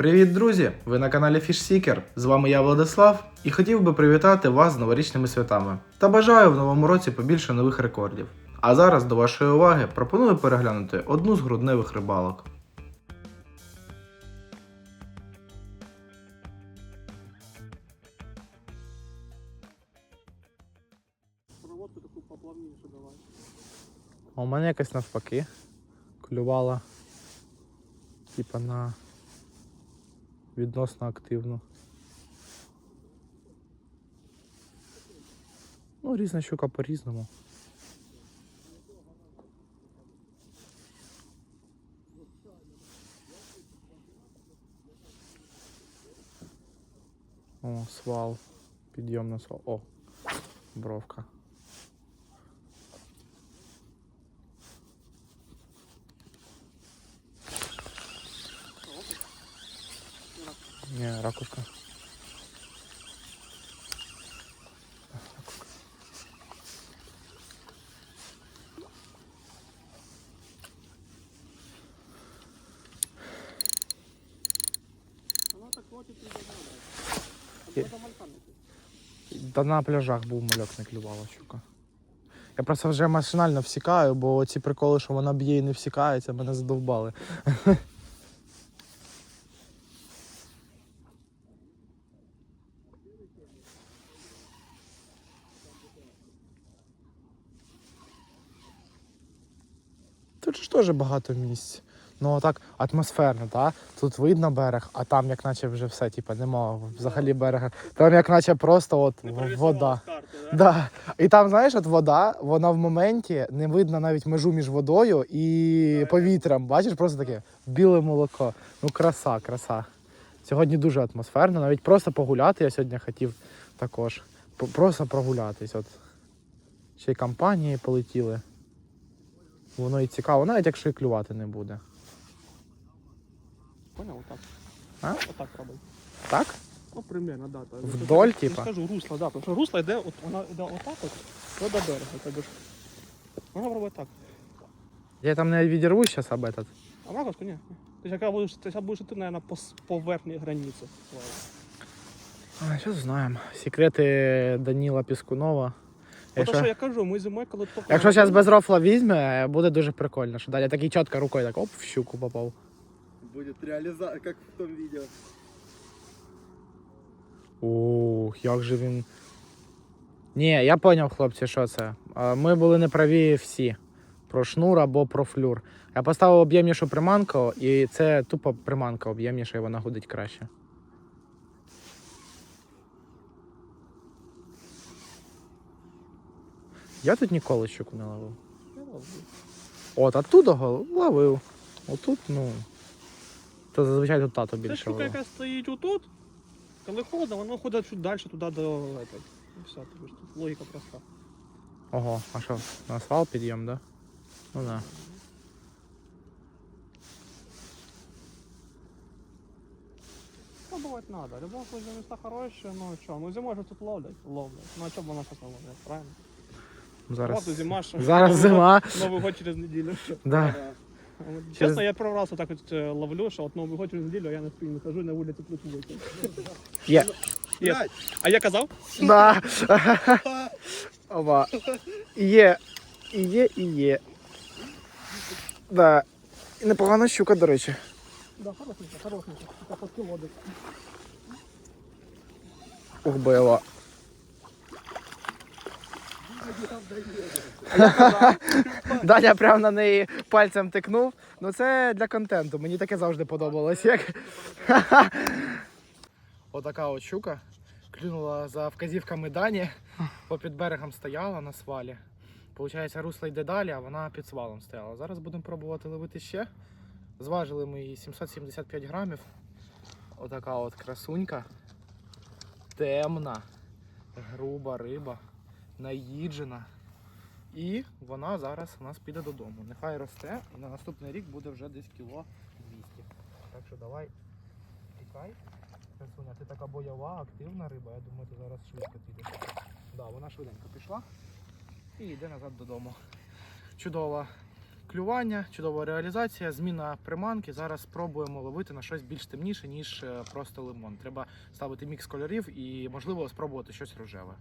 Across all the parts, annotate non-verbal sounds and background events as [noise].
Привіт, друзі! Ви на каналі FishSeeker. З вами я Владислав і хотів би привітати вас з новорічними святами та бажаю в новому році побільше нових рекордів. А зараз до вашої уваги пропоную переглянути одну з грудневих рибалок. Проводку таку поплавніше давай. А у мене якось навпаки клювала типа на відносно активну. Ну, різна щука по-різному. О, свал. Підйом на свал. О, бровка. Не, ракушка. Вона так плотить і Є. не знає. Малька не Та на пляжах був мальок не клювала щука. Я просто вже машинально всікаю, бо ці приколи, що вона б'є і не всікається, мене задовбали. Тут ж теж багато місць. Ну так атмосферно, так? Тут видно берег, а там як наче вже все, типа, нема взагалі берега. Там як наче просто от вода. карти, да? Да. І там, знаєш, от вода, вона в моменті не видно навіть межу між водою і повітрям. Бачиш, просто таке біле молоко. Ну, краса, краса. Сьогодні дуже атмосферно, навіть просто погуляти я сьогодні хотів також. Просто прогулятись. От. Ще й компанії полетіли. Воно і цікаво, навіть якщо і клювати не буде. Поняв, отак. А? Отак робить. Так? Ну, примерно, да. так. Вдоль, Я типа? скажу, русло, да. Тому що русло йде, от, вона йде отак от, то до берега. Тобі ж. Вона робить так. Я там не відірву зараз об этот. А макушку ні. Ти ж яка будеш, ти зараз будеш йти, мабуть, по, с- по верхній границі. А, Що знаємо. Секрети Даніла Піскунова. Тому що я кажу, ми зимою, коли тільки... Якщо зараз без рофла візьме, буде дуже прикольно, що далі такий чітко рукою так оп, в щуку попав. Будет реализация, как в том видео. Ух, як же він. Ні, я зрозумів, хлопці, що це. Ми були неправі всі. Про шнур або про флюр. Я поставив об'ємнішу приманку, і це тупо приманка об'ємніша, і вона гудить краще. Я тут ніколи щуку не ловив. От, оттуда го- ловив. Отут, ну. То зазвичай тут тато Це більше штука, ловив. яка стоїть отут, коли холодно, вона ходить чуть далі туди до этого. І все, тобі ж тут логіка проста. Ого, а що, на асфальт підйом, да? Ну да. Ну, бывать надо. В любом случае, места хорошие, ну что, ну зимой же тут ловлять, ловлять. Ну а что бы она сейчас ловлять, правильно? Зараз. Вот и зима, что- Зараз Новый зима. год- Новый год через неделю. Да. Вот Честно, я первый раз вот так вот э, ловлю, что вот Новый год через неделю, а я на спине нахожу на улице плюс 8. Є. Нет. А я казал? Да. Оба. Є. І є, і є. Да. І непогана щука, до речі. Да, хорошенько, хорошенько. Это под килодок. Ух, бойова. [laughs] Даня прям на неї пальцем тикнув. Ну це для контенту. Мені таке завжди подобалось. Як... [laughs] Отака от щука. Клюнула за вказівками Дані. Попід берегом стояла на свалі. Получається, русло йде далі, а вона під свалом стояла. Зараз будемо пробувати ловити ще. Зважили ми її 775 грамів. Отака от красунька. Темна, груба риба, наїджена. І вона зараз у нас піде додому. Нехай росте, і на наступний рік буде вже десь кіло 200. Так що давай тікай. Красуня, ти така бойова, активна риба. Я думаю, ти зараз швидко підеш. Да, вона швиденько пішла і йде назад додому. Чудова клювання, чудова реалізація, зміна приманки. Зараз спробуємо ловити на щось більш темніше, ніж е, просто лимон. Треба ставити мікс кольорів і, можливо, спробувати щось рожеве.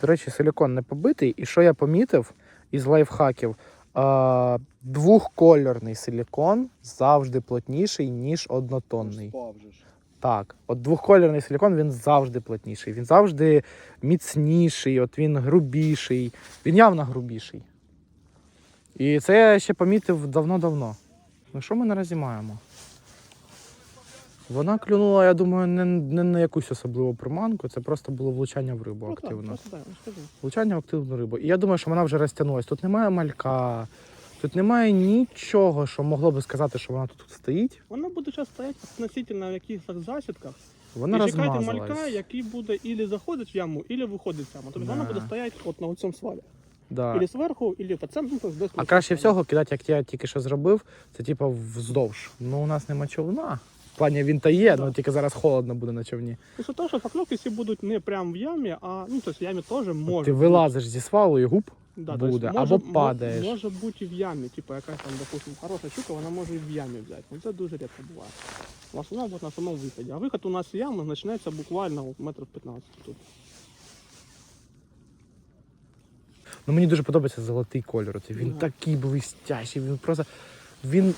До речі, силікон не побитий. І що я помітив із лайфхаків? А, двохкольорний силікон завжди плотніший, ніж однотонний. Так, от двохкольорний силікон він завжди плотніший, він завжди міцніший, от він грубіший, він явно грубіший. І це я ще помітив давно-давно. Ну що ми наразі маємо? Вона клюнула, я думаю, не, не на якусь особливу приманку, це просто було влучання в рибу активно. просто дай. Влучання в активну рибу. І я думаю, що вона вже розтягнулась. Тут немає малька, тут немає нічого, що могло би сказати, що вона тут стоїть. Вона буде зараз стояти относительно в якихось засідках. Вона і чекайте малька, який буде ілі заходить в яму, ілі виходить з яму. Тобто вона буде стояти от на цьому свалі. Да. Ілі зверху, ілі по центру, ну, десь А краще всього кидати, як я тільки що зробив, це типу вздовж. Ну у нас нема човна. Плані він та є, Да. але тільки зараз холодно буде на човні. Після того, що покльовки всі будуть не прямо в ямі, а ну, тобто в ямі теж може. Ти вилазиш зі свалу і губ. Да, буде, тобто або мо- падаєш. Може бути і в ямі, типу якась там, допустим, хороша щука, вона може і в ямі взяти. Ну це дуже рідко буває. В основному на самому виході. А виход у нас з ями починається буквально от метрів 15 тут. Ну мені дуже подобається золотий кольор. Він Да. такий блистящий, він просто. Він.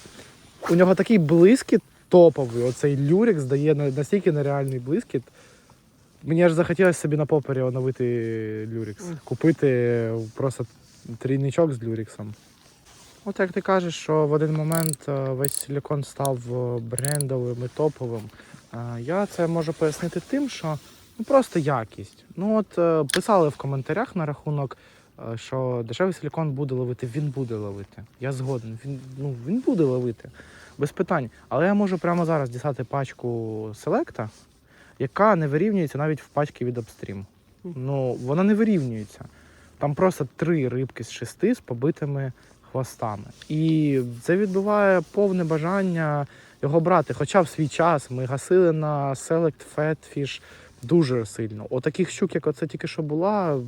У нього такий блискіт топовий. Оцей люрік здає настільки нереальний блискіт. Мені аж захотілося собі на попері оновити люрікс. Купити просто трійничок з люріксом. От як ти кажеш, що в один момент е, весь силікон став е, брендовим і топовим. е, Я це можу пояснити тим, що ну просто якість. Ну от писали в коментарях на рахунок, що дешевий силікон буде ловити, він буде ловити. Я згоден. Він ну він буде ловити без питань. Але я можу прямо зараз дістати пачку селекта, яка не вирівнюється навіть в пачки від Upstream. Ну вона не вирівнюється. Там просто три рибки з шести з побитими хвостами. І це відбуває повне бажання його брати. Хоча в свій час ми гасили на Select Fatfish дуже сильно. Отаких щук, як оце тільки що була,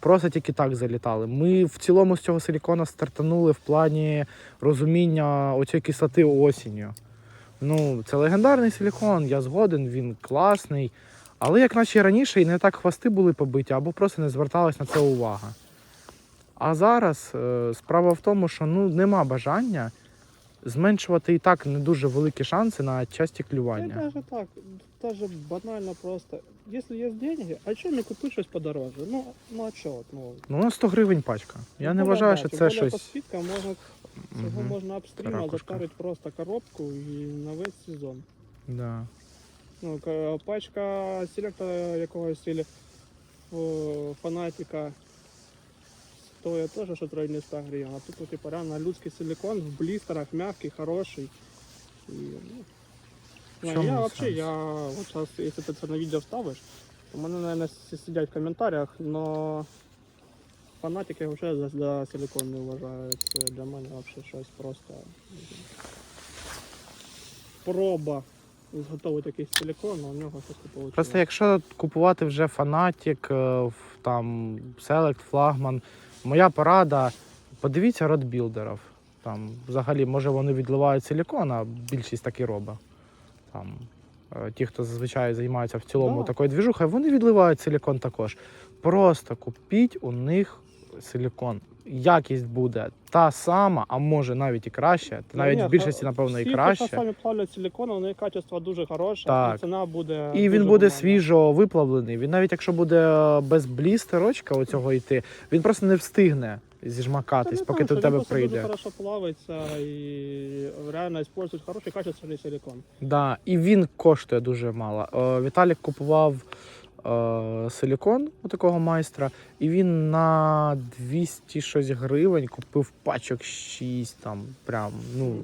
просто тільки так залітали. Ми в цілому з цього силікона стартанули в плані розуміння оцієї кислоти осінню. Ну, це легендарний силікон, я згоден, він класний. Але як наче раніше і не так хвости були побиті, або просто не зверталась на це увага. А зараз е, справа в тому, що ну, нема бажання зменшувати і так не дуже великі шанси на часті Це клювання. навіть так, даже банально просто. Якщо є деньги, а чого не купити щось подорожче? Ну, ну а чого? Ну, Ну, у 100 гривень пачка. Я ну, не вважаю, що це більше По щось. скидкам можна, цього Мгм, можна обстріма Ракушка. просто коробку і на весь сезон. Да. Ну, пачка селектора якогось стилю фанатика стоїть теж що в районі 100 гривень. А тут ну, типу, реально людський силикон в блістерах, м'який, хороший. І, ну, ну, я вообще, сенс? я вот сейчас, если ты это на видео вставишь, то мене, наверное, сидять в комментариях, но фанатики вообще за, за силикон не вважають. Це для мене вообще щось просто не проба зготовити якийсь силикон, а у нього щось не вийшло. Просто якщо купувати вже фанатік, е, там Select, флагман, моя порада, подивіться родбілдерів. Там взагалі, може вони відливають силікон, а більшість так і робить. Там, е, ті, хто зазвичай займається в цілому Да. такою двіжухою, вони відливають силікон також. Просто купіть у них силікон. Якість буде та сама, а може навіть і краще. Навіть ні, в більшості, напевно, і краще. самі плавлять силикон, у них качество дуже хороше, Так. і ціна буде. І він буде гуманна. свіжо виплавлений. Він навіть якщо буде е, без блістерочка оцього йти, він просто не встигне Та зіжмакатись, не поки до тебе він просто Дуже прийде. хорошо плавиться і реально використовують хороший качественний силикон. Да, і він коштує дуже мало. Е, Віталік купував силікон у такого майстра, і він на 200 щось гривень купив пачок 6 там. Прям, ну.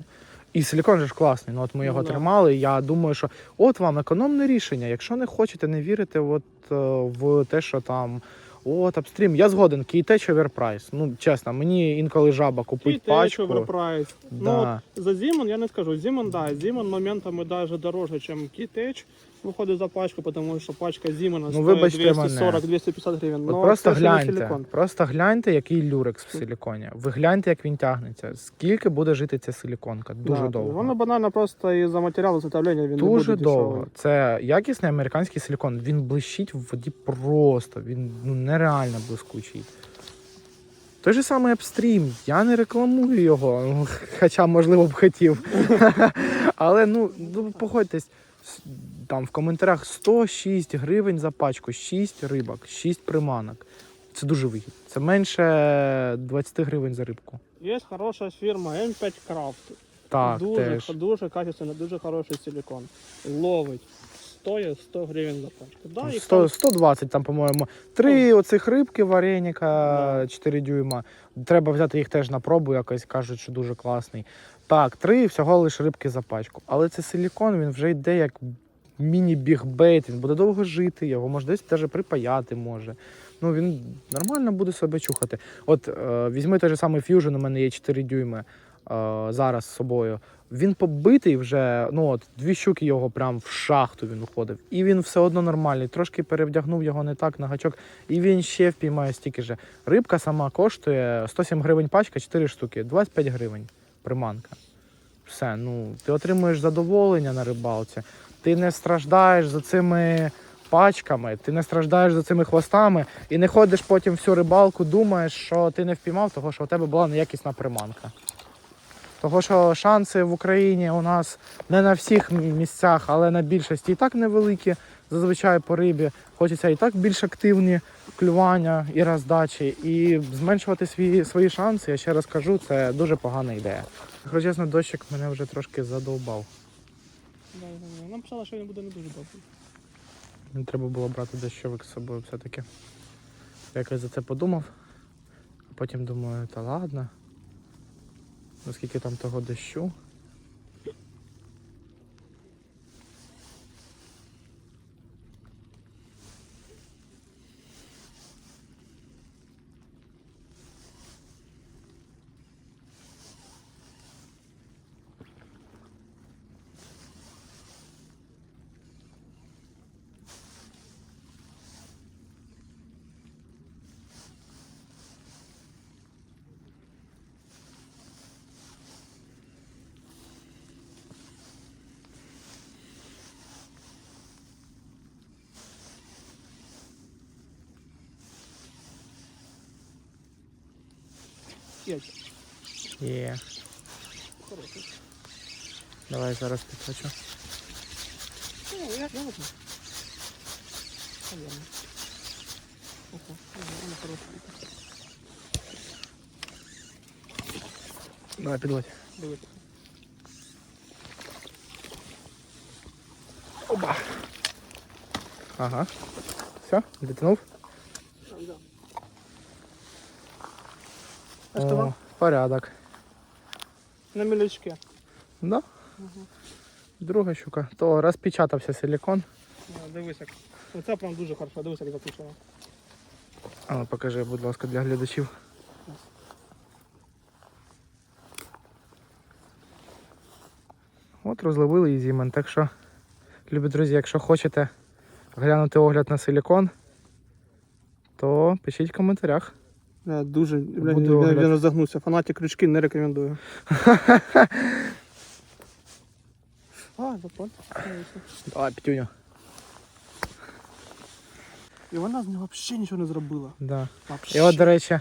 І силікон же ж класний. Ну от ми Ну його да. тримали. Я думаю, що от вам економне рішення. Якщо не хочете, не вірите от, е, в те, що там. От апстрім, я згоден, кейтеч оверпрайс. Ну, чесно, мені інколи жаба купить Кейтеч, пачку. оверпрайс. Ну, от за Зімон я не скажу. Зімон, да, Зімон моментами даже дороже, ніж Кейтеч. Виходить за пачку, тому що пачка Зімена Ну, стоїть вибачте 240-250 гривень. От Ну, просто гляньте, просто гляньте, який люрекс в силіконі. Ви гляньте, як він тягнеться. Скільки буде жити ця силіконка? Дуже Да, довго. Воно банально просто із-за матеріалу зготовлення він не Дуже буде довго. дешевий. Це якісний американський силікон. Він блищить в воді просто. Він ну, нереально блискучий. Той же самий апстрім. Я не рекламую його, [laughs] хоча, можливо, б хотів. [laughs] Але ну, ну погодьтесь, с- там в коментарях 106 гривень за пачку, 6 рибок, 6 приманок. Це дуже вигідно. Це менше 20 гривень за рибку. Є хороша фірма M5 Craft. Так, дуже, теж. дуже качественний, дуже хороший силікон. Ловить. Стоїть 100 гривень за пачку. Да, їх 100, там 120 там, по-моєму. Три оцих рибки вареніка 4 дюйма. Треба взяти їх теж на пробу, якось кажуть, що дуже класний. Так, три всього лише рибки за пачку. Але це силікон, він вже йде як міні-бігбейт, він буде довго жити, його може десь теж припаяти може. Ну, він нормально буде себе чухати. От е, візьми той же самий Fusion, у мене є 4 дюйми е, зараз з собою. Він побитий вже, ну от дві щуки його прям в шахту він уходив. І він все одно нормальний. Трошки перевдягнув його не так на гачок, і він ще впіймає стільки же. Рибка сама коштує 107 гривень пачка, 4 штуки, 25 гривень приманка. Все, ну ти отримуєш задоволення на рибалці. Ти не страждаєш за цими пачками, ти не страждаєш за цими хвостами і не ходиш потім всю рибалку, думаєш, що ти не впіймав, того що у тебе була неякісна приманка. Того, що шанси в Україні у нас не на всіх місцях, але на більшості і так невеликі. Зазвичай по рибі хочеться і так більш активні клювання і роздачі. І зменшувати свої, свої шанси, я ще раз кажу, це дуже погана ідея. Чесно, дощик мене вже трошки задовбав. Нам писали, що він буде не дуже добрий. Треба було брати дощовик з собою все-таки. Якось за це подумав, а потім думаю, та ладно. Наскільки там того дощу. П'ять. Є. Хороший. Давай зараз підхочу. Ну, я, я возьму. Наверное. Ого, ого, вона хороша. Давай підводь. Дивись. Оба. Ага. Все, дотянув. О, вам? порядок. На мілячке. Да? Друга щука. То розпечатався силікон. Да, Дивись як. Оце прям дуже хорошо, дивись як запишено. А ну покажи, будь ласка, для глядачів. От розловили і зімен. Так що, любі друзі, якщо хочете глянути огляд на силікон, то пишіть в коментарях. Я дуже Буду блін, огляд. він розогнувся. Фанатик крючки не рекомендую. [laughs] А, запон. Давай, п'тюню. І вона з нього взагалі нічого не зробила. Да. Вообще. І от, до речі,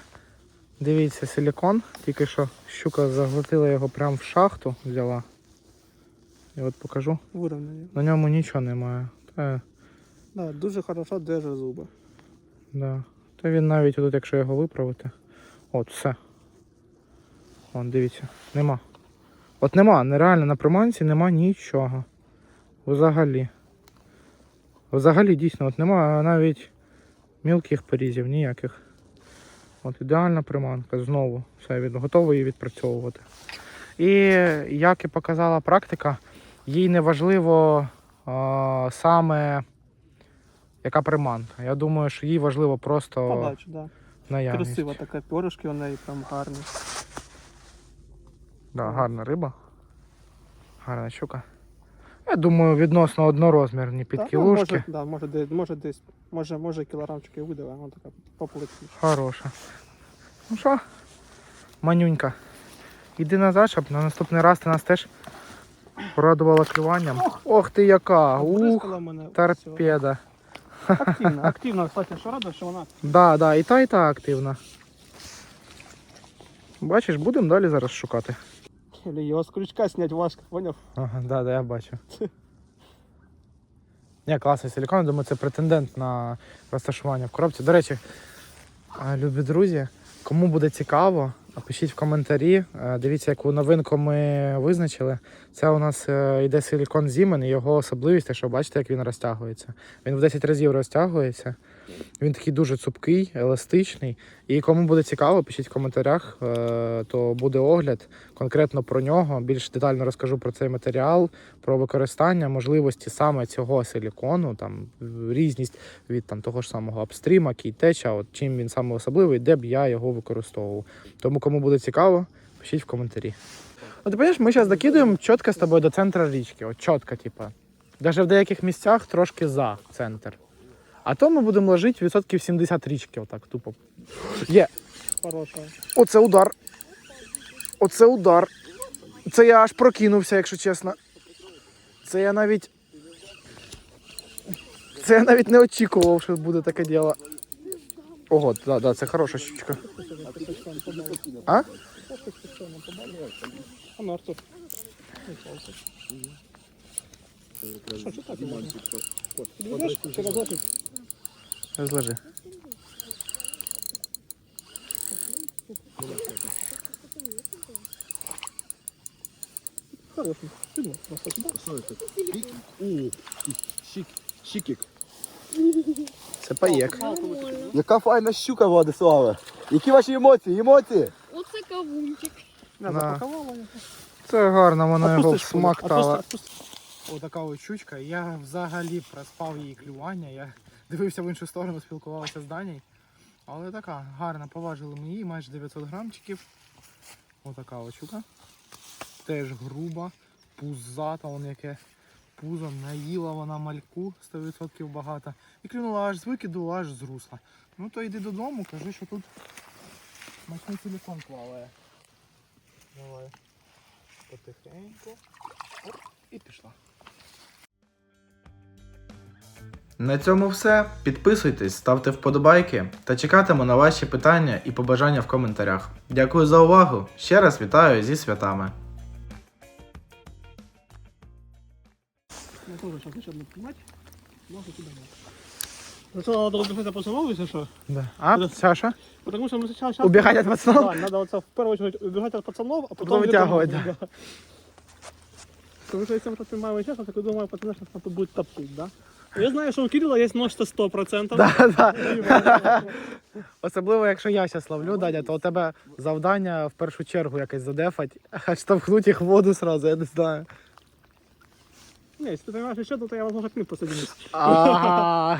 дивіться, силікон. Тільки що щука заглотила його прямо в шахту, взяла. І от покажу. Вирівняні. На ньому нічого немає. Та, Да, дуже хорошо держить зуби. да. Та він навіть тут, якщо його виправити. От, все. Вон, дивіться, нема. От нема, нереально на приманці нема нічого. Взагалі. Взагалі, дійсно, от нема навіть мілких порізів, ніяких. От ідеальна приманка, знову. Все, він готовий її відпрацьовувати. І як і показала практика, їй не важливо саме яка приманка. Я думаю, що їй важливо просто Подача, да. наявність. Красива така пьоришки, у неї прям гарні. Да, гарна риба. Гарна щука. Я думаю, відносно однорозмірні Та, ну, може, да, може, десь, може десь, може, може кілограмчики видаве, вона така поплотніша. Хороша. Ну що, манюнька, іди назад, щоб на наступний раз ти нас теж порадувала клюванням. Ох, ти яка! Ух, мене торпеда. Всього. Активно, активно, кстати, що рада, що вона Да, да, і та, і та активна. Бачиш, будемо далі зараз шукати. Його з крючка зняти важко, поняв? Ага, да, да, я бачу. Ні, класний силікон, думаю, це претендент на розташування в коробці. До речі, любі друзі, кому буде цікаво, пишіть в коментарі. Е, Дивіться, яку новинку ми визначили. Це у нас е, йде силікон Зімен, його особливість, те, що бачите, як він розтягується. Він в 10 разів розтягується. Він такий дуже цупкий, еластичний. І кому буде цікаво, пишіть в коментарях, е, то буде огляд конкретно про нього. Більш детально розкажу про цей матеріал, про використання, можливості саме цього силікону, там різність від там того ж самого апстріма, кейтеча, от чим він саме особливий, де б я його використовував. Тому кому буде цікаво, пишіть в коментарі. Ну, ти розумієш, ми зараз докидуємо чітко з тобою до центра річки. От чітко, типа. Навіть в деяких місцях трошки за центр. А то ми будемо ложити відсотків 70 річки, отак тупо. Є. Хороша. Оце удар. Оце удар. Це я аж прокинувся, якщо чесно. Це я навіть. Це я навіть не очікував, що буде таке діло. Ого, да, да, це хороша щучка. А? Ну. Що, що так? Розложи. Хороший. Це паєк. Яка файна щука, Владиславе. Які ваші емоції? Емоції? Оце кавунчик. Це гарно, вона його Отпусти Отака от щучка. Я взагалі проспав її клювання. Я [laughs] дивився в іншу сторону, спілкувався з Данією. Але така гарна, поважили ми її, майже 900 грамчиків. Отака от щука. Теж груба, пузата, вон яке пузо, наїла вона мальку 100% багато. І клюнула аж з викиду, аж з русла. Ну то йди додому, кажи, що тут смачний телефон плаває. Давай. Потихеньку. Оп, і пішла. На цьому все. Підписуйтесь, ставте вподобайки та чекатиму на ваші питання і побажання в коментарях. Дякую за увагу! Ще раз вітаю зі святами! Я тоже сейчас еще одну поймать. Могу туда Сначала надо убежать от пацанов, если что. Да. А, Да. Саша? Потому что мы сначала... сейчас- Убегать от пацанов? Да, надо вот в первую очередь убегать от пацанов, а потом... Потом вытягивать, вытягивать, да. Потому что если мы что-то снимаем сейчас, я так думаю, пацаны сейчас тут будет топить, да? Я знаю, що у Кирила є нож 100%. Да, да. Особливо, якщо я зараз ловлю, Даня, то у тебе завдання в першу чергу якось задефать, а штовхнуть їх в воду сразу, я не знаю. Ні, если ты понимаешь ще, то я, можу кліп. А,